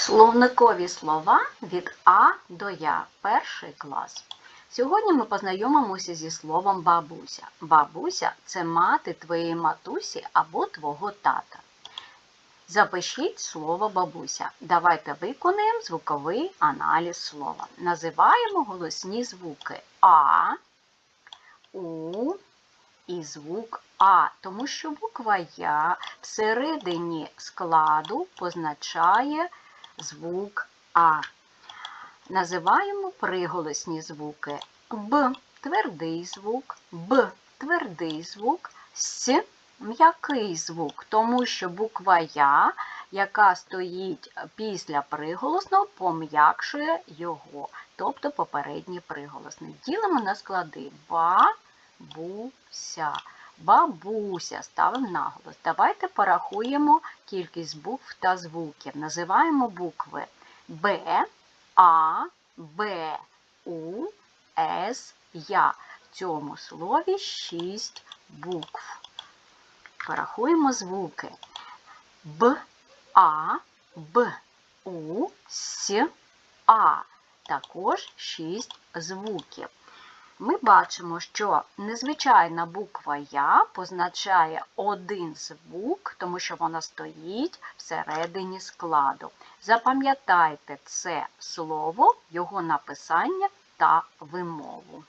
Словникові слова від А до Я. Перший клас. Сьогодні ми познайомимося зі словом бабуся. Бабуся це мати твоєї матусі або твого тата. Запишіть слово бабуся. Давайте виконаємо звуковий аналіз слова. Називаємо голосні звуки А, У і звук А, тому що буква Я всередині складу позначає звук А. Називаємо приголосні звуки Б твердий звук, Б твердий звук, С м'який звук, тому що буква Я, яка стоїть після приголосного, пом'якшує його, тобто попередній приголосний. Ділимо на склади бабуся. Бабуся ставимо наголос. Давайте порахуємо кількість букв та звуків. Називаємо букви Б, А, Б, У, С, Я. В цьому слові шість букв. Порахуємо звуки. Б, А, Б, У, С, А. Також шість звуків. Ми бачимо, що незвичайна буква Я позначає один звук, тому що вона стоїть всередині складу. Запам'ятайте це слово, його написання та вимову.